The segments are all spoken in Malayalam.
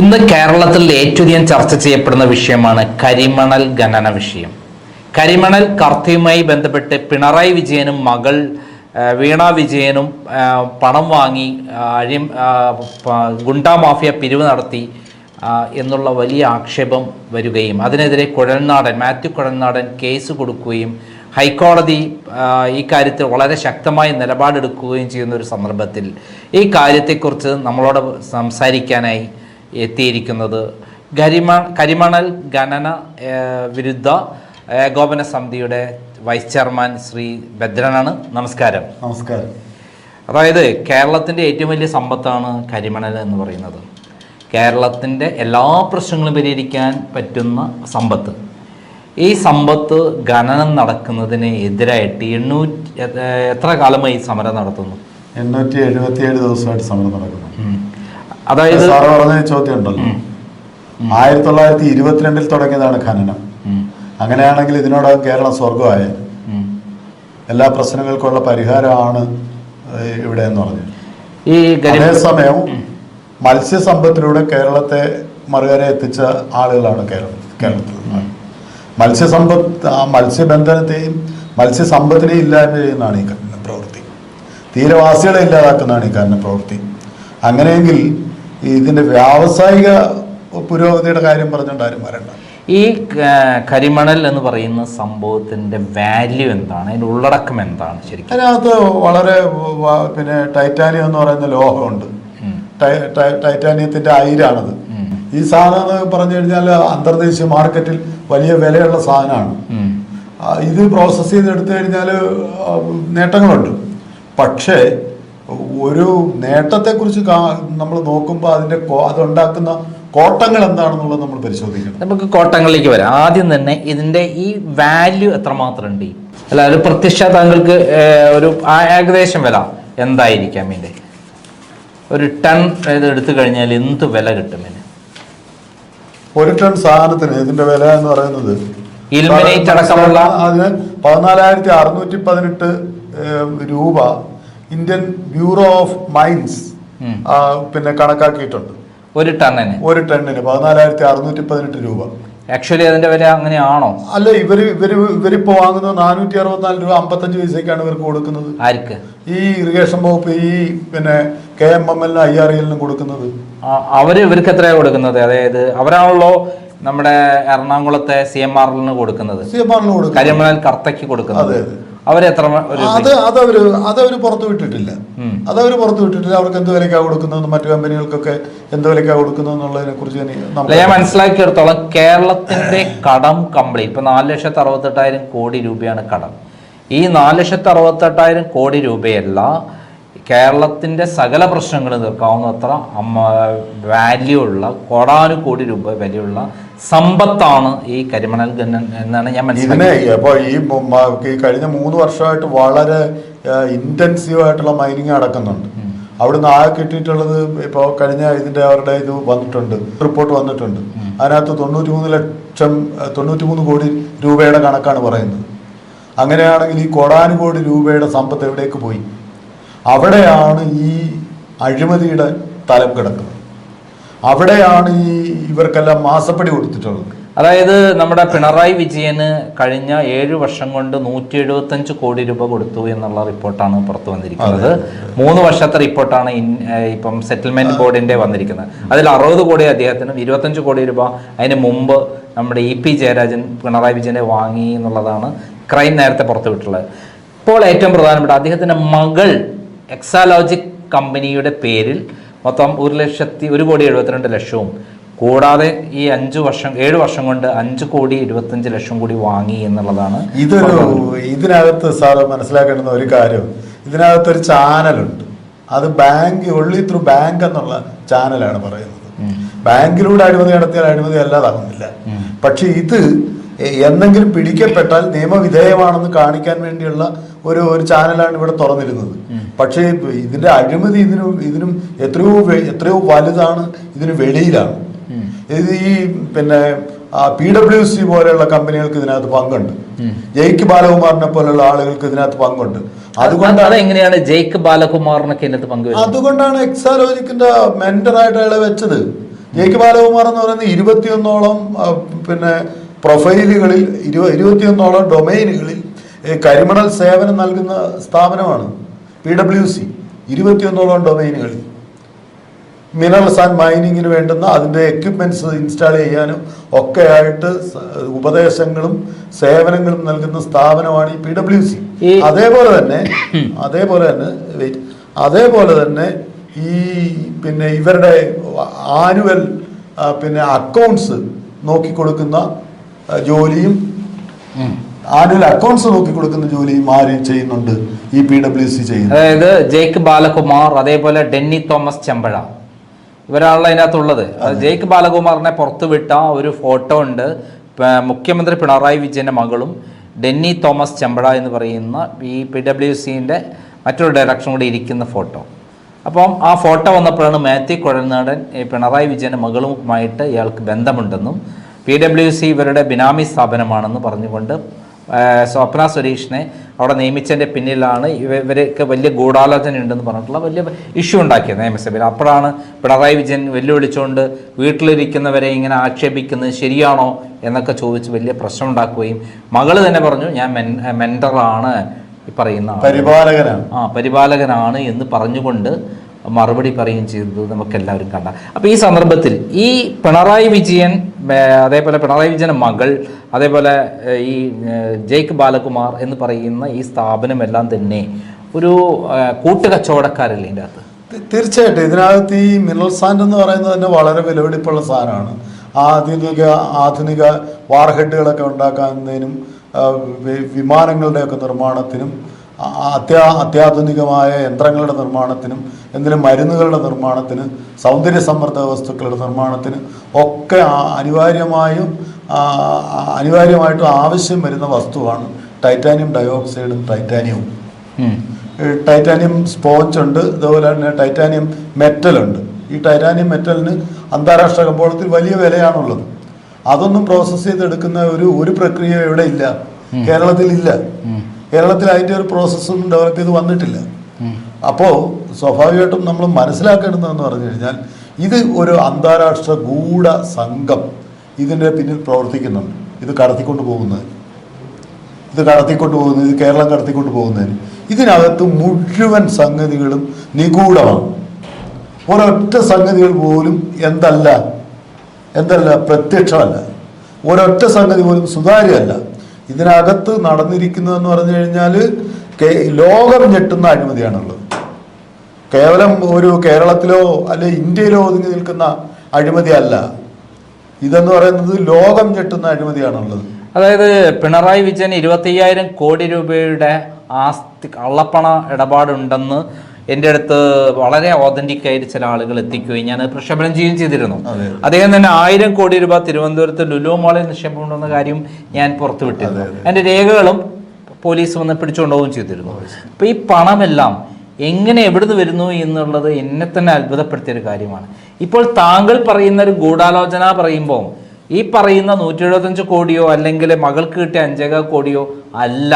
ഇന്ന് കേരളത്തിൽ ഏറ്റവും ചർച്ച ചെയ്യപ്പെടുന്ന വിഷയമാണ് കരിമണൽ ഖനന വിഷയം. കരിമണൽ കർത്തയുമായി ബന്ധപ്പെട്ട് പിണറായി വിജയനും മകൾ വീണ വിജയനും പണം വാങ്ങി അഴിം ഗുണ്ടാ മാഫിയ പിരിവ് നടത്തി എന്നുള്ള വലിയ ആക്ഷേപം വരികയും അതിനെതിരെ കുഴൽനാടൻ മാത്യു കുഴൽനാടൻ കേസ് കൊടുക്കുകയും ഹൈക്കോടതി ഈ കാര്യത്തിൽ വളരെ ശക്തമായ നിലപാടെടുക്കുകയും ചെയ്യുന്ന ഒരു സന്ദർഭത്തിൽ ഈ കാര്യത്തെക്കുറിച്ച് നമ്മളോട് സംസാരിക്കാനായി എത്തിയിരിക്കുന്നത്. കരിമ കരിമണൽ ഖനന വിരുദ്ധ ഏകോപന സമിതിയുടെ വൈസ് ചെയർമാൻ ശ്രീ ഭദ്രനാണ്. നമസ്കാരം. നമസ്കാരം. അതായത് കേരളത്തിന്റെ ഏറ്റവും വലിയ സമ്പത്താണ് കരിമണൽ എന്ന് പറയുന്നത്. കേരളത്തിന്റെ എല്ലാ പ്രശ്നങ്ങളും പരിഹരിക്കാൻ പറ്റുന്ന സമ്പത്ത്. ഈ സമ്പത്ത് ഖനനം നടക്കുന്നതിന് എതിരായിട്ട് എണ്ണൂറ്റി എത്ര- കാലമായി സമരം നടത്തുന്നു? എണ്ണൂറ്റി എഴുപത്തിയേഴ് ദിവസമായിട്ട് സമരം നടക്കുന്നു. അതായത് സാറ് പറഞ്ഞ ചോദ്യം ഉണ്ടല്ലോ ആയിരത്തി തൊള്ളായിരത്തി ഇരുപത്തിരണ്ടിൽ തുടങ്ങിയതാണ് ഖനനം. അങ്ങനെയാണെങ്കിൽ ഇതിനോടകം കേരളം സ്വർഗമായ എല്ലാ പ്രശ്നങ്ങൾക്കുള്ള പരിഹാരമാണ് ഇവിടെ എന്ന് പറഞ്ഞു. ഈ അതേസമയം മത്സ്യസമ്പത്തിലൂടെ കേരളത്തെ മറുകര എത്തിച്ച ആളുകളാണ് കേരളം കേരളത്തിൽ. മത്സ്യസമ്പത്ത് മത്സ്യബന്ധനത്തെയും മത്സ്യസമ്പത്തിനെയും ഇല്ലായ്മ ചെയ്യുന്നതാണ് ഈ പ്രവൃത്തി തീരവാസികളെ ഇല്ലാതാക്കുന്നതാണ് ഈ കാരണം പ്രവൃത്തി അങ്ങനെയെങ്കിൽ ഇതിന്റെ വ്യാവസായിക പുരോഗതിയുടെ കാര്യം പറഞ്ഞുകൊണ്ട് ആരും വരണ്ട. ഈ കരിമണൽ എന്ന് പറയുന്ന സംഭവത്തിന്റെ വാല്യൂ എന്താണ്? അതിന്റെ ഉള്ളടക്കം എന്താണ് ശരിക്കും? അതിനകത്ത് വളരെ പിന്നെ ടൈറ്റാനിയം എന്ന് പറയുന്ന ലോഹമുണ്ട്. ടൈറ്റാനിയത്തിന്റെ അയിരാണത്. ഈ സാധനം എന്ന് പറഞ്ഞു കഴിഞ്ഞാൽ അന്തർദേശീയ മാർക്കറ്റിൽ വലിയ വിലയുള്ള സാധനമാണ്. ഇത് പ്രോസസ് ചെയ്ത് എടുത്തു കഴിഞ്ഞാൽ നേട്ടങ്ങളുണ്ട്. പക്ഷേ ഒരു നേട്ടത്തെക്കുറിച്ച് നമ്മൾ നോക്കുമ്പോൾ അതിന്റെ അത് അതുണ്ടാക്കുന്ന കോട്ടങ്ങൾ എന്താണെന്നുള്ളത് നമ്മൾ പരിശോധിക്കണം. നമുക്ക് കോട്ടങ്ങളിലേക്ക് വരാം. ആദ്യം തന്നെ ഇതിന്റെ ഈ വാല്യൂ എത്രമാത്രം ഉണ്ട് അല്ല ഒരു പ്രത്യക്ഷ താങ്കൾക്ക് ഒരു ഏകദേശം വില എന്തായിരിക്കാം ഇതിന്റെ? ഒരു ടൺ ഇത് എടുത്തു കഴിഞ്ഞാൽ എന്ത് വില കിട്ടും ഇതിന്? ഒരു ടൺ സാധനത്തിന് ഇതിന്റെ വില എന്ന് പറയുന്നത് Ilmenite അടക്കമുള്ള- അതിന് പതിനാലായിരത്തി അറുന്നൂറ്റി പതിനെട്ട് രൂപ ഇന്ത്യൻ ബ്യൂറോ ഓഫ് മൈൻസ് പിന്നെ കണക്കാക്കിയിട്ടുണ്ട്. ഒരു ടണ്ണിന്. ഒരു ടണ്ണിന് പതിനാലായിരത്തി അറുന്നൂറ്റി പതിനെട്ട് രൂപ. ആക്ച്വലി അതിന്റെ വില അങ്ങനെയാണോ? അല്ല ഇവർ ഇവർ ഇവരിപ്പോ വാങ്ങുന്നത് നാനൂറ്റി അറുപത്തിനാല് രൂപ അമ്പത്തഞ്ച് പൈസക്കാണ് ഇവർക്ക് കൊടുക്കുന്നത്. ആർക്ക്? ഈ ഇറിഗേഷൻ വകുപ്പ് ഈ പിന്നെ കെ എം എം എല്ലിനും ഐ ആർ എല്ലിനും കൊടുക്കുന്നത്. അവർ ഇവർക്ക് എത്രയാണ് കൊടുക്കുന്നത്? അതായത് അവരാണല്ലോ നമ്മുടെ എറണാകുളത്തെ സി എം ആറിന് കൊടുക്കുന്നത്. സി എം ആറിന് കൊടുക്കുന്നത്. കരിമണൽ കർത്തയ്ക്ക് കൊടുക്കുന്നത്. അതെ, അതെ. അവരെത്ര അത് അതവര് അതവര് പുറത്തു വിട്ടിട്ടില്ല. അതവര് പുറത്തു വിട്ടിട്ടില്ല. അവർക്ക് എന്ത് വിലക്കാ കൊടുക്കുന്നത് മറ്റു കമ്പനികൾക്കൊക്കെ എന്ത് വിലക്കാ കൊടുക്കുന്നത് എന്നുള്ളതിനെ കുറിച്ച് ഞാൻ മനസ്സിലാക്കിയെടുത്തോളം കേരളത്തിന്റെ കടം കംപ്ലീറ്റ്. ഇപ്പൊ നാല് ലക്ഷത്തി അറുപത്തെട്ടായിരം കോടി രൂപയാണ് കടം. ഈ നാല് ലക്ഷത്തി അറുപത്തെട്ടായിരം കോടി രൂപയല്ല കേരളത്തിന്റെ സകല പ്രശ്നങ്ങളും തീർക്കാവുന്നത്ര അമ്മ വാല്യൂ ഉള്ള കോടാനുകോടി രൂപ വിലയുള്ള സമ്പത്താണ് ഈ കരിമണൽ ഖനനം എന്നാണ് ഞാൻ മനസ്സിലാക്കുന്നത്. അപ്പോൾ ഈ കഴിഞ്ഞ മൂന്ന് വർഷമായിട്ട് വളരെ ഇന്റൻസീവ് ആയിട്ടുള്ള മൈനിങ് നടക്കുന്നുണ്ട്. അവിടുന്ന് ആകെ കിട്ടിയിട്ടുള്ളത് ഇപ്പോൾ കഴിഞ്ഞ ഇതിന്റെ അവരുടെ ഇത് വന്നിട്ടുണ്ട് റിപ്പോർട്ട് വന്നിട്ടുണ്ട്. അതിനകത്ത് തൊണ്ണൂറ്റി മൂന്ന് ലക്ഷം തൊണ്ണൂറ്റി മൂന്ന് കോടി രൂപയുടെ കണക്കാണ് പറയുന്നത്. അങ്ങനെയാണെങ്കിൽ ഈ കോടാനുകോടി രൂപയുടെ സമ്പത്ത് എവിടേക്ക് പോയി? അവിടെയാണ് ഈ അഴിമതിയുടെ തലം കിടക്കുന്നത്. അവിടെയാണ് ഈ ഇവർക്കെല്ലാം മാസപ്പടി കൊടുത്തിട്ടുള്ളത്. അതായത് നമ്മുടെ പിണറായി വിജയന് കഴിഞ്ഞ ഏഴു വർഷം കൊണ്ട് നൂറ്റി എഴുപത്തഞ്ച് കോടി രൂപ കൊടുത്തു എന്നുള്ള റിപ്പോർട്ടാണ് പുറത്തു വന്നിരിക്കുന്നത്. മൂന്ന് വർഷത്തെ റിപ്പോർട്ടാണ് ഇപ്പം സെറ്റിൽമെന്റ് ബോർഡിന്റെ വന്നിരിക്കുന്നത്. അതിൽ അറുപത് കോടി അദ്ദേഹത്തിനും ഇരുപത്തഞ്ച് കോടി രൂപ അതിന് മുമ്പ് നമ്മുടെ ഇ പി ജയരാജൻ പിണറായി വിജയനെ വാങ്ങി എന്നുള്ളതാണ് ക്രൈം നേരത്തെ പുറത്തുവിട്ടുള്ളത്. ഇപ്പോൾ ഏറ്റവും പ്രധാനപ്പെട്ട അദ്ദേഹത്തിന്റെ മകൾ എക്സാലോജിക് കമ്പനിയുടെ പേരിൽ മൊത്തം ഒരു ലക്ഷത്തി ഒരു കോടി എഴുപത്തിരണ്ട് ലക്ഷവും കൂടാതെ ഈ അഞ്ച് വർഷം ഏഴ് വർഷം കൊണ്ട് അഞ്ച് കോടി ഇരുപത്തഞ്ച് ലക്ഷം കൂടി വാങ്ങി എന്നുള്ളതാണ് ഇതൊരു ഇതിനകത്ത് സാറ് മനസ്സിലാക്കേണ്ടുന്ന ഒരു കാര്യം. ഇതിനകത്ത് ഒരു ചാനലുണ്ട്. അത് ബാങ്ക് ഒള്ളി ത്രൂ ബാങ്ക് എന്നുള്ള ചാനലാണ് പറയുന്നത്. ബാങ്കിലൂടെ അഴിമതി നടത്തിയാൽ അഴിമതി അല്ലാതാകുന്നില്ല. പക്ഷെ ഇത് എന്തെങ്കിലും പിടിക്കപ്പെട്ടാൽ നിയമവിധേയമാണെന്ന് കാണിക്കാൻ വേണ്ടിയുള്ള ഒരു ഒരു ചാനലാണ് ഇവിടെ തുറന്നിരുന്നത്. പക്ഷേ ഇതിന്റെ അഴിമതി ഇതിനും ഇതിനും എത്രയോ എത്രയോ വലുതാണ് ഇതിന് വെളിയിലാണ്. ഇത് ഈ പിന്നെ പി ഡബ്ല്യു സി പോലെയുള്ള കമ്പനികൾക്ക് ഇതിനകത്ത് പങ്കുണ്ട്. ജയ്ക്ക് ബാലകുമാറിനെ പോലെയുള്ള ആളുകൾക്ക് ഇതിനകത്ത് പങ്കുണ്ട്. അതുകൊണ്ടാണ് എങ്ങനെയാണ് ജയ്ക്ക് ബാലകുമാറിനൊക്കെ ഇതിനകത്ത് പങ്ക് അതുകൊണ്ടാണ് എക്സാലോജിക്കിന്റെ മെന്ററായിട്ട് അയാളെ വെച്ചത്. ജയ്ക്ക് ബാലകുമാർ എന്ന് പറയുന്നത് ഇരുപത്തിയൊന്നോളം പിന്നെ പ്രൊഫൈലുകളിൽ ഇരുപ ഇരുപത്തിയൊന്നോളം ഡൊമൈനുകളിൽ കരിമണൽ സേവനം നൽകുന്ന സ്ഥാപനമാണ് പി ഡബ്ല്യു സി ഇരുപത്തിയൊന്നോളം ഡൊമൈനുകളിൽ മിനറൽസ് ആൻഡ് മൈനിങ്ങിന് വേണ്ടുന്ന അതിന്റെ എക്യുപ്മെന്റ്സ് ഇൻസ്റ്റാൾ ചെയ്യാനും ഒക്കെ ആയിട്ട് ഉപദേശങ്ങളും സേവനങ്ങളും നൽകുന്ന സ്ഥാപനമാണ് ഈ പി ഡബ്ല്യു സി. അതേപോലെ തന്നെ അതേപോലെ തന്നെ വെയിറ്റ് അതേപോലെ തന്നെ ഈ പിന്നെ ഇവരുടെ ആനുവൽ പിന്നെ അക്കൗണ്ട്സ് നോക്കിക്കൊടുക്കുന്ന ജോലിയും ആനുവൽ അക്കൗണ്ട്സ് നോക്കി കൊടുക്കുന്ന ജോലി ആര് ചെയ്യുന്നുണ്ട്? ഈ പി ഡബ്ല്യു സി ചെയ്യുന്നു. അതായത് ജേക്ക് ബാലകുമാർ അതേപോലെ ഡെന്നി തോമസ് ചെമ്പഴ. ഇവരാണല്ലോ അതിനകത്തുള്ളത്. അത് ജേക്ക് ബാലകുമാറിനെ പുറത്തുവിട്ട ഒരു ഫോട്ടോ ഉണ്ട്. മുഖ്യമന്ത്രി പിണറായി വിജയന്റെ മകളും ഡെന്നി തോമസ് ചെമ്പഴ എന്ന് പറയുന്ന ഈ പി ഡബ്ല്യു സിന്റെ മറ്റൊരു ഡയറക്ഷൻ കൂടി ഇരിക്കുന്ന ഫോട്ടോ. അപ്പം ആ ഫോട്ടോ വന്നപ്പോഴാണ് മാത്യു കുഴൽനാടൻ ഈ പിണറായി വിജയന്റെ മകളുമായിട്ട് ഇയാൾക്ക് ബന്ധമുണ്ടെന്നും പി ഡബ്ല്യു സി ഇവരുടെ ബിനാമി സ്ഥാപനമാണെന്ന് പറഞ്ഞുകൊണ്ട് സ്വപ്ന സുരേഷിനെ അവിടെ നിയമിച്ചതിന്റെ പിന്നിലാണ് ഇവർക്ക് വലിയ ഗൂഢാലോചന ഉണ്ടെന്ന് പറഞ്ഞിട്ടുള്ള വലിയ ഇഷ്യൂ ഉണ്ടാക്കിയത് നിയമസഭയിൽ. അപ്പോഴാണ് പിണറായി വിജയൻ വെല്ലുവിളിച്ചുകൊണ്ട് വീട്ടിലിരിക്കുന്നവരെ ഇങ്ങനെ ആക്ഷേപിക്കുന്നത് ശരിയാണോ എന്നൊക്കെ ചോദിച്ച് വലിയ പ്രശ്നം ഉണ്ടാക്കുകയും മകൾ തന്നെ പറഞ്ഞു ഞാൻ മെൻ മെന്ററാണ് ഈ പറയുന്ന പരിപാലകനാണ്. ആ പരിപാലകനാണ് എന്ന് പറഞ്ഞുകൊണ്ട് മറുപടി പറയുകയും ചെയ്തത് നമുക്ക് എല്ലാവരും കണ്ട. അപ്പോൾ ഈ സന്ദർഭത്തിൽ ഈ പിണറായി വിജയൻ അതേപോലെ പിണറായി വിജയൻ മകൾ അതേപോലെ ഈ ജയ്ക്ക് ബാലകുമാർ എന്ന് പറയുന്ന ഈ സ്ഥാപനമെല്ലാം തന്നെ ഒരു കൂട്ടുകച്ചവടക്കാരല്ലേ ഇതിന്റെ അകത്ത്? തീർച്ചയായിട്ടും. ഇതിനകത്ത് ഈ മിനറൽ സാൻഡ് എന്ന് പറയുന്നത് തന്നെ വളരെ വിലപിടിപ്പുള്ള സാധനമാണ്. ആധുനിക ആധുനിക വാർഹെഡുകളൊക്കെ ഉണ്ടാക്കുന്നതിനും വിമാനങ്ങളുടെയൊക്കെ നിർമ്മാണത്തിനും അത്യാ അത്യാധുനികമായ യന്ത്രങ്ങളുടെ നിർമ്മാണത്തിനും എന്തിനും മരുന്നുകളുടെ നിർമ്മാണത്തിന് സൗന്ദര്യ സമ്മർദ്ദ വസ്തുക്കളുടെ നിർമ്മാണത്തിന് ഒക്കെ അനിവാര്യമായും അനിവാര്യമായിട്ടും ആവശ്യം വരുന്ന വസ്തുവാണ് ടൈറ്റാനിയം ഡയോക്സൈഡും ടൈറ്റാനിയവും. ടൈറ്റാനിയം സ്പോഞ്ച് ഉണ്ട് അതുപോലെ തന്നെ ടൈറ്റാനിയം മെറ്റലുണ്ട് ഈ ടൈറ്റാനിയം മെറ്റലിന് അന്താരാഷ്ട്ര കമ്പോളത്തിൽ വലിയ വിലയാണുള്ളത്. അതൊന്നും പ്രോസസ്സ് ചെയ്തെടുക്കുന്ന ഒരു ഒരു പ്രക്രിയ ഇവിടെ ഇല്ല കേരളത്തിൽ ഇല്ല. കേരളത്തിൽ അതിന്റെ ഒരു പ്രോസസ്സൊന്നും ഡെവലപ്പ് ചെയ്ത് വന്നിട്ടില്ല. അപ്പോൾ സ്വാഭാവികമായിട്ടും നമ്മൾ മനസ്സിലാക്കേണ്ടതെന്ന് പറഞ്ഞു കഴിഞ്ഞാൽ ഇത് ഒരു അന്താരാഷ്ട്ര ഗൂഢ സംഘം ഇതിന്റെ പിന്നിൽ പ്രവർത്തിക്കുന്നുണ്ട്. ഇത് കടത്തിക്കൊണ്ട് പോകുന്നത്. ഇത് കടത്തിക്കൊണ്ട് പോകുന്നത് ഇത് കേരളം കടത്തിക്കൊണ്ട് പോകുന്നതിന്. ഇതിനകത്ത് മുഴുവൻ സംഗതികളും നിഗൂഢമാണ്. ഒരൊറ്റ സംഗതികൾ പോലും എന്തല്ല എന്തല്ല പ്രത്യക്ഷമല്ല. ഒരൊറ്റ സംഗതി പോലും സുതാര്യമല്ല. ഇതിനകത്ത് നടന്നിരിക്കുന്നതെന്ന് പറഞ്ഞു കഴിഞ്ഞാൽ ലോകം ഞെട്ടുന്ന അഴിമതിയാണുള്ളത്. കേവലം ഒരു കേരളത്തിലോ അല്ലെ ഇന്ത്യയിലോ ഒതുങ്ങി നിൽക്കുന്ന അഴിമതിയല്ല. ഇതെന്ന് പറയുന്നത് ലോകം ഞെട്ടുന്ന അഴിമതിയാണുള്ളത്. അതായത് പിണറായി വിജയൻ ഇരുപത്തി കോടി രൂപയുടെ ആസ്തി കള്ളപ്പണ ഇടപാടുണ്ടെന്ന് എന്റെ അടുത്ത് വളരെ ഓതന്റിക് ആയിട്ട് ചില ആളുകൾ എത്തിക്കുകയും ഞാൻ പ്രക്ഷേപണം ചെയ്യുകയും ചെയ്തിരുന്നു. അദ്ദേഹം തന്നെ ആയിരം കോടി രൂപ തിരുവനന്തപുരത്ത് ലുലു മാളിൽ നിക്ഷേപമുണ്ടെന്ന കാര്യം ഞാൻ പുറത്തുവിട്ടിരുന്നു. എന്റെ രേഖകളും പോലീസ് വന്ന് പിടിച്ചുകൊണ്ടുപോവുകയും ചെയ്തിരുന്നു. അപ്പോൾ ഈ പണമെല്ലാം എങ്ങനെ എവിടുന്ന് വരുന്നു എന്നുള്ളത് എന്നെ തന്നെ അത്ഭുതപ്പെടുത്തിയ ഒരു കാര്യമാണ്. ഇപ്പോൾ താങ്കൾ പറയുന്ന ഒരു ഗൂഢാലോചന പറയുമ്പോൾ ഈ പറയുന്ന നൂറ്റി എഴുപത്തഞ്ച് കോടിയോ അല്ലെങ്കിൽ മകൾക്ക് കിട്ടിയ അഞ്ചേകാൽ കോടിയോ അല്ല.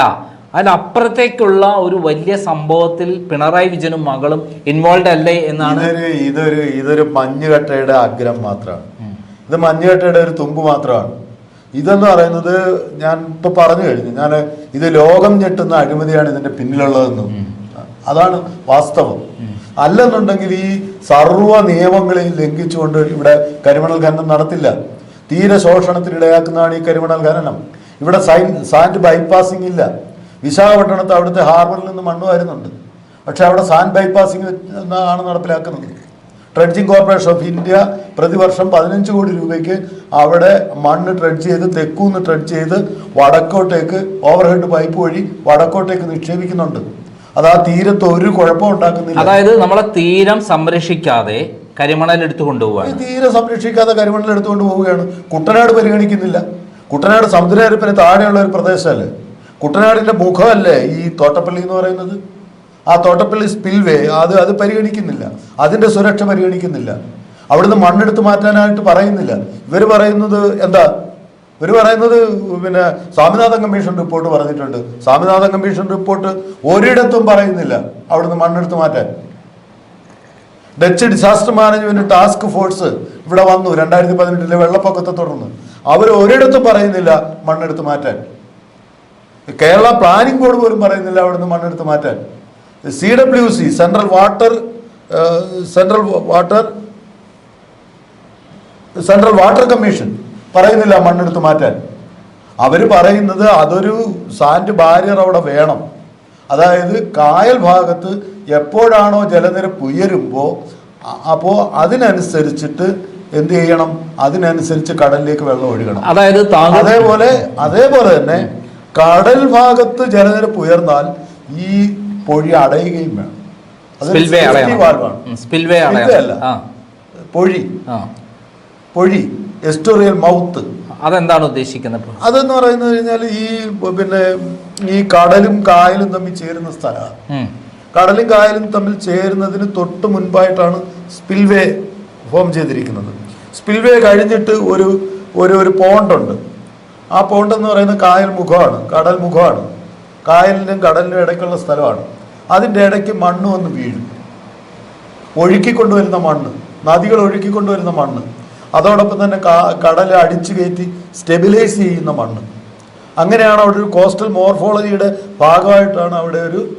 അതിനപ്പുറത്തേക്കുള്ള ഒരു വലിയ സംഭവത്തിൽ പിണറായി വിജയനും മകളും ഇൻവോൾവ് അല്ലേ എന്നാണ് ഇതൊരു ഇതൊരു മഞ്ഞുകട്ടയുടെ അഗ്രം മാത്രമാണ്. ഇത് മഞ്ഞുകട്ടയുടെ ഒരു തുമ്പ് മാത്രമാണ്. ഇതെന്ന് പറയുന്നത് ഞാൻ ഇപ്പൊ പറഞ്ഞു കഴിഞ്ഞു. ഞാൻ ഇത് ലോകം ഞെട്ടുന്ന അഴിമതിയാണ് ഇതിന്റെ പിന്നിലുള്ളതെന്നും. അതാണ് വാസ്തവം. അല്ലെന്നുണ്ടെങ്കിൽ ഈ സർവ നിയമങ്ങളെയും ലംഘിച്ചുകൊണ്ട് ഇവിടെ കരിമണൽ ഖനനം നടത്തില്ല. തീരെ ശോഷണത്തിന് ഇടയാക്കുന്നതാണ് ഈ കരിമണൽ ഖനനം. ഇവിടെ സൈൻ സാൻഡ് ബൈപ്പാസിംഗ് ഇല്ല. വിശാഖപട്ടണത്ത് അവിടുത്തെ ഹാർബറിൽ നിന്ന് മണ്ണ് വരുന്നുണ്ട്. പക്ഷെ അവിടെ സാൻഡ് ബൈപ്പാസിംഗ് ആണ് നടപ്പിലാക്കുന്നത്. ട്രെഡ്ജിങ് കോർപ്പറേഷൻ ഓഫ് ഇന്ത്യ പ്രതിവർഷം പതിനഞ്ച് കോടി രൂപയ്ക്ക് അവിടെ മണ്ണ് ട്രെഡ്ജ് ചെയ്ത് തെക്കൂന്ന് ട്രെഡ്ജ് ചെയ്ത് വടക്കോട്ടേക്ക് ഓവർഹെഡ് പൈപ്പ് വഴി വടക്കോട്ടേക്ക് നിക്ഷേപിക്കുന്നുണ്ട്. അത് ആ തീരത്ത് ഒരു കുഴപ്പം ഉണ്ടാക്കുന്നില്ല. അതായത് നമ്മളെ തീരം സംരക്ഷിക്കാതെ കരിമണൽ എടുത്തു കൊണ്ടുപോവുക തീരം തീരെ സംരക്ഷിക്കാതെ കരിമണൽ എടുത്തുകൊണ്ട് പോവുകയാണ് കുട്ടനാട് പരിഗണിക്കുന്നില്ല. കുട്ടനാട് സമുദ്രനിരപ്പിന് താഴെയുള്ള ഒരു പ്രദേശമല്ലേ? കുട്ടനാടിന്റെ മുഖമല്ലേ ഈ തോട്ടപ്പള്ളി എന്ന് പറയുന്നത്? ആ തോട്ടപ്പള്ളി സ്പിൽവേ അത് അത് പരിഗണിക്കുന്നില്ല. അതിന്റെ സുരക്ഷ പരിഗണിക്കുന്നില്ല. അവിടുന്ന് മണ്ണെടുത്ത് മാറ്റാനായിട്ട് പറയുന്നില്ല. ഇവർ പറയുന്നത് എന്താ? ഇവർ പറയുന്നത് പിന്നെ സ്വാമിനാഥൻ കമ്മീഷൻ റിപ്പോർട്ട് പറഞ്ഞിട്ടുണ്ട്. സ്വാമിനാഥൻ കമ്മീഷൻ റിപ്പോർട്ട് ഒരിടത്തും പറയുന്നില്ല അവിടുന്ന് മണ്ണെടുത്ത് മാറ്റാൻ. Dutch disaster management task force ഇവിടെ വന്നു രണ്ടായിരത്തി പതിനെട്ടിലെ വെള്ളപ്പൊക്കത്തെ തുടർന്ന്. അവർ ഒരിടത്തും പറയുന്നില്ല മണ്ണെടുത്ത് മാറ്റാൻ. കേരള പ്ലാനിംഗ് ബോർഡ് പോലും പറയുന്നില്ല അവിടെ നിന്ന് മണ്ണെടുത്ത് മാറ്റാൻ. C W C central water central water central water commission പറയുന്നില്ല മണ്ണെടുത്ത് മാറ്റാൻ. അവർ പറയുന്നത് അതൊരു സാൻഡ് ബാരിയർ അവിടെ വേണം. അതായത് കായൽ ഭാഗത്ത് എപ്പോഴാണോ ജലനിരപ്പ് ഉയരുമ്പോൾ അപ്പോൾ അതിനനുസരിച്ചിട്ട് എന്ത് ചെയ്യണം? അതിനനുസരിച്ച് കടലിലേക്ക് വെള്ളം ഒഴുകണം. അതായത് അതേപോലെ അതേപോലെ തന്നെ കടൽ ഭാഗത്ത് ജലനിരപ്പ് ഉയർന്നാൽ ഈ പൊഴി അടയുകയും വേണം. അല്ല. പൊഴി. പൊഴി. എസ്റ്റോറിയൽ മൗത്ത് അതെന്താണ് ഉദ്ദേശിക്കുന്നത് അതെന്ന് പറയുന്നത് കഴിഞ്ഞാൽ ഈ പിന്നെ ഈ കടലും കായലും തമ്മിൽ ചേരുന്ന സ്ഥലമാണ്. കടലും കായലും തമ്മിൽ ചേരുന്നതിന് തൊട്ട് മുൻപായിട്ടാണ് സ്പിൽവേ ഫോം ചെയ്തിരിക്കുന്നത്. സ്പിൽവേ കഴിഞ്ഞിട്ട് ഒരു ഒരു ഒരു പോണ്ടുണ്ട് ആ പോണ്ട് എന്ന് പറയുന്നത് കായൽ മുഖമാണ് കടൽ മുഖമാണ്. കായലിനും കടലിനും ഇടയ്ക്കുള്ള സ്ഥലമാണ്. അതിന്റെ ഇടയ്ക്ക് മണ്ണ് വന്ന് വീഴും. ഒഴുക്കിക്കൊണ്ടുവരുന്ന മണ്ണ് നദികൾ ഒഴുക്കിക്കൊണ്ടുവരുന്ന മണ്ണ്. അതോടൊപ്പം തന്നെ കടൽ അടിച്ചു കയറ്റി സ്റ്റെബിലൈസ് ചെയ്യുന്ന മണ്ണ്. അങ്ങനെയാണ് അവിടെ ഒരു കോസ്റ്റൽ മോർഫോളജിയുടെ ഭാഗമായിട്ടാണ് അവിടെ ഒരു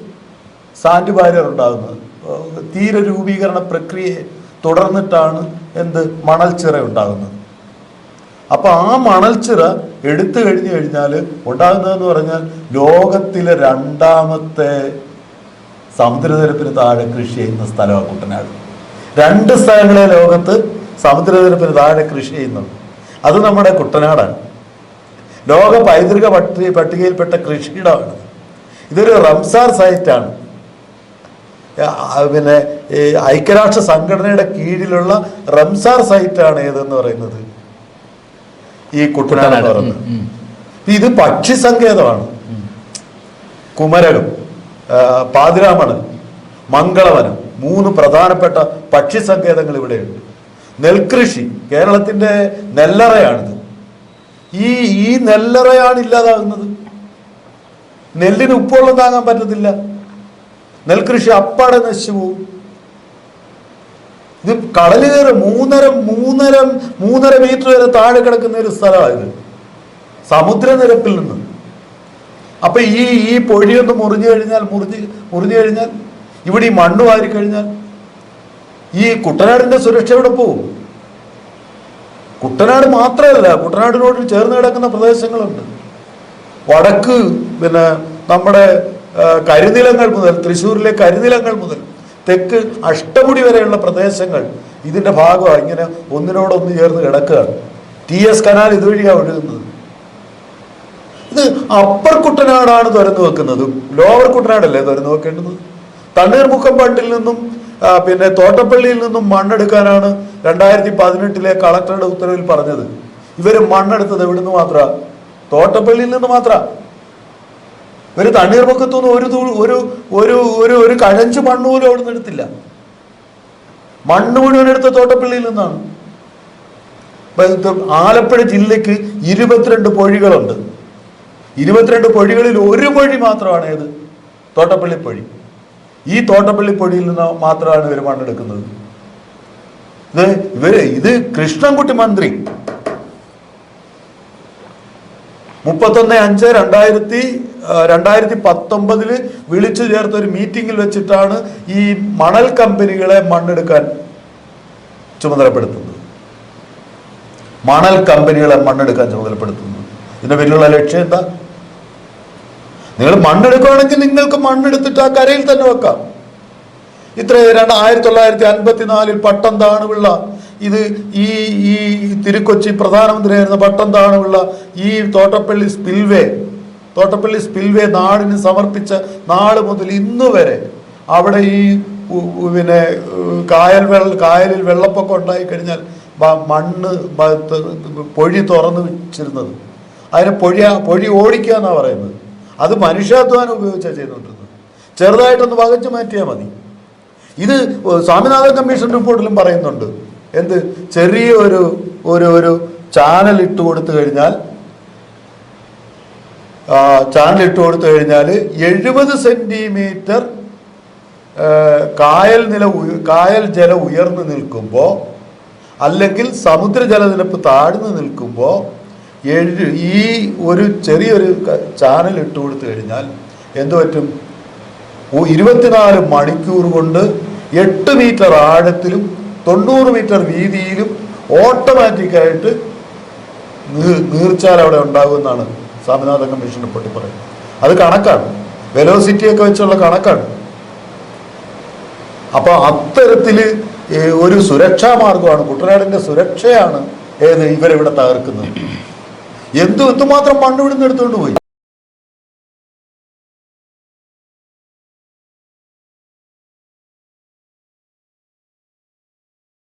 സാൻഡ് ബാരിയർ ഉണ്ടാകുന്നത്. തീരരൂപീകരണ തീര രൂപീകരണ പ്രക്രിയയെ തുടർന്നിട്ടാണ് എന്ത്? മണൽച്ചിറ ഉണ്ടാകുന്നത്. അപ്പൊ ആ മണൽച്ചിറ എടുത്തു കഴിഞ്ഞു കഴിഞ്ഞാൽ ഉണ്ടാകുന്നതെന്ന് പറഞ്ഞാൽ ലോകത്തിലെ രണ്ടാമത്തെ സമുദ്രനിരപ്പിന് താഴെ കൃഷി ചെയ്യുന്ന സ്ഥലമാണ് കുട്ടനാട്. രണ്ട് സ്ഥലങ്ങളെ ലോകത്ത് സമുദ്രനിരപ്പിന് താഴെ കൃഷി ചെയ്യുന്നുണ്ട് അത് നമ്മുടെ കുട്ടനാടാണ്. ലോക പൈതൃക പട്ടി പട്ടികയിൽപ്പെട്ട കൃഷിയിടമാണ് ഇതൊരു റംസാർ സൈറ്റാണ്. പിന്നെ ഐക്യരാഷ്ട്ര സംഘടനയുടെ കീഴിലുള്ള റംസാർ സൈറ്റാണ് ഏതെന്ന് പറയുന്നത്? ഈ കുട്ടനാട് എന്ന് പറയുന്നത്. ഇത് പക്ഷി സങ്കേതമാണ്. കുമരകം പാതിരാമണൽ മംഗളവനം മൂന്ന് പ്രധാനപ്പെട്ട പക്ഷി സങ്കേതങ്ങൾ ഇവിടെയുണ്ട്. നെൽകൃഷി കേരളത്തിന്റെ നെല്ലറയാണിത്. ഈ ഈ നെല്ലറയാണ് ഇല്ലാതാകുന്നത്. നെല്ലിന് ഉപ്പുവെള്ളം താങ്ങാൻ പറ്റത്തില്ല. നെൽകൃഷി അപ്പാടെ നശിച്ചു പോകും ഇത് കടൽ കയറി മൂന്നര മൂന്നര മൂന്നര മീറ്റർ വരെ താഴെ കിടക്കുന്ന ഒരു സ്ഥലമാണ് ഇത്. സമുദ്രനിരപ്പിൽ നിന്ന്. അപ്പൊ ഈ ഈ പൊഴിയൊന്ന് മുറിഞ്ഞു കഴിഞ്ഞാൽ മുറിഞ്ഞ് മുറിഞ്ഞു കഴിഞ്ഞാൽ ഇവിടെ ഈ മണ്ണ് വാരി കഴിഞ്ഞാൽ ഈ കുട്ടനാടിന്റെ സുരക്ഷ എവിടെ പോവും കുട്ടനാട് മാത്രമല്ല കുട്ടനാടിനോട് ചേർന്ന് കിടക്കുന്ന പ്രദേശങ്ങളുണ്ട്. വടക്ക് പിന്നെ നമ്മുടെ കരിനിലങ്ങൾ മുതൽ തൃശ്ശൂരിലെ കരിനിലങ്ങൾ മുതൽ തെക്ക് അഷ്ടമുടി വരെയുള്ള പ്രദേശങ്ങൾ ഇതിന്റെ ഭാഗമാണ് ഇങ്ങനെ ഒന്നിനോടൊന്ന് ചേർന്ന് കിടക്കുകയാണ്. ടി എസ് കനാൽ ഇതുവഴിയാണ് ഒഴുകുന്നത്. ഇത് അപ്പർ കുട്ടനാടാണ് തുറന്നു വെക്കുന്നത് ലോവർ കുട്ടനാടല്ലേ തുറന്നു വെക്കേണ്ടത്? തണ്ണീർമുക്കം പണ്ടിൽ നിന്നും പിന്നെ തോട്ടപ്പള്ളിയിൽ നിന്നും മണ്ണെടുക്കാനാണ് രണ്ടായിരത്തി പതിനെട്ടിലെ കളക്ടറുടെ ഉത്തരവിൽ പറഞ്ഞത്. ഇവർ മണ്ണെടുത്തത് എവിടുന്ന് മാത്ര? തോട്ടപ്പള്ളിയിൽ നിന്ന് മാത്ര. ഇവർ തണ്ണീർമുക്കത്തുനിന്ന് ഒരു തൂ ഒരു ഒരു ഒരു ഒരു കഴഞ്ച് മണ്ണ് പോലും അവിടെ നിന്ന് എടുത്തില്ല. മണ്ണ് മുഴുവൻ എടുത്ത തോട്ടപ്പള്ളിയിൽ നിന്നാണ്. ആലപ്പുഴ ജില്ലയ്ക്ക് ഇരുപത്തിരണ്ട് പൊഴികളുണ്ട്. ഇരുപത്തിരണ്ട് പൊഴികളിൽ ഒരു പൊഴി മാത്രമാണ് ഏത്? തോട്ടപ്പള്ളി പൊഴി. ഈ തോട്ടപ്പള്ളി പൊഴിയിൽ നിന്ന് മാത്രമാണ് ഇവർ മണ്ണെടുക്കുന്നത് ഇത് ഇവർ ഇത് കൃഷ്ണൻകുട്ടി മന്ത്രി. മുപ്പത്തൊന്ന് അഞ്ച് രണ്ടായിരത്തി രണ്ടായിരത്തി പത്തൊമ്പതിൽ വിളിച്ചു ചേർത്ത ഒരു മീറ്റിംഗിൽ വെച്ചിട്ടാണ് ഈ മണൽ കമ്പനികളെ മണ്ണെടുക്കാൻ ചുമതലപ്പെടുത്തുന്നത്. മണൽ കമ്പനികളെ മണ്ണെടുക്കാൻ ചുമതലപ്പെടുത്തുന്നത്. ഇതിന്റെ പിന്നിലുള്ള ലക്ഷ്യം എന്താ? നിങ്ങൾ മണ്ണെടുക്കുകയാണെങ്കിൽ നിങ്ങൾക്ക് മണ്ണെടുത്തിട്ട് ആ കരയിൽ തന്നെ വെക്കാം. ഇത്ര രണ്ട് ആയിരത്തി തൊള്ളായിരത്തി അൻപത്തിനാലിൽ പട്ടം താണുള്ള ഇത് ഈ ഈ തിരുക്കൊച്ചി പ്രധാനമന്ത്രിയായിരുന്ന പട്ടം താണുള്ള ഈ തോട്ടപ്പള്ളി സ്പിൽവേ തോട്ടപ്പള്ളി സ്പിൽവേ നാടിന് സമർപ്പിച്ച നാൾ മുതൽ ഇന്ന് വരെ അവിടെ ഈ പിന്നെ കായൽ വെള്ള കായലിൽ വെള്ളപ്പൊക്കം ഉണ്ടായി കഴിഞ്ഞാൽ മണ്ണ് പൊഴി തുറന്നു വെച്ചിരുന്നത്. അതിനെ പൊഴി പൊഴി ഓടിക്കുക എന്നാണ് പറയുന്നത്. അത് മനുഷ്യാധ്വാനം ഉപയോഗിച്ചാണ് ചെയ്തുകൊണ്ടിരുന്നത്. ചെറുതായിട്ടൊന്ന് വകച്ചു മാറ്റിയാൽ മതി. ഇത് സ്വാമിനാഥൻ കമ്മീഷൻ റിപ്പോർട്ടിലും പറയുന്നുണ്ട്. എന്ത്? ചെറിയ ഒരു ഒരു ഒരു ചാനൽ ഇട്ട് കൊടുത്തു കഴിഞ്ഞാൽ ചാനൽ ഇട്ട് കൊടുത്തു കഴിഞ്ഞാൽ എഴുപത് സെന്റിമീറ്റർ കായൽ നില കായൽ ജലം ഉയർന്നു നിൽക്കുമ്പോൾ അല്ലെങ്കിൽ സമുദ്രജലനിരപ്പ് താഴ്ന്നു നിൽക്കുമ്പോൾ എഴു ഈ ഒരു ചെറിയൊരു ചാനൽ ഇട്ട് കൊടുത്തു കഴിഞ്ഞാൽ എന്തു പറ്റും? ഇരുപത്തിനാല് മണിക്കൂർ കൊണ്ട് എട്ട് മീറ്റർ ആഴത്തിലും തൊണ്ണൂറ് മീറ്റർ വീതിയിലും ഓട്ടോമാറ്റിക്കായിട്ട് നീർച്ചാൽ അവിടെ ഉണ്ടാകുമെന്നാണ്. സ്വാമിനാഥ കമ്മീഷൻ റിപ്പോർട്ടിൽ പറയും. അത് കണക്കാണ്. വെലോസിറ്റിയൊക്കെ വെച്ചുള്ള കണക്കാണ്. അപ്പൊ അത്തരത്തിൽ ഒരു സുരക്ഷാ മാർഗമാണ് കുട്ടനാടിന്റെ സുരക്ഷയാണ് ഏത് ഇവരിവിടെ തകർക്കുന്നത്. എന്തു എന്തുമാത്രം മണ്ണ് എടുത്തുകൊണ്ട് പോയി?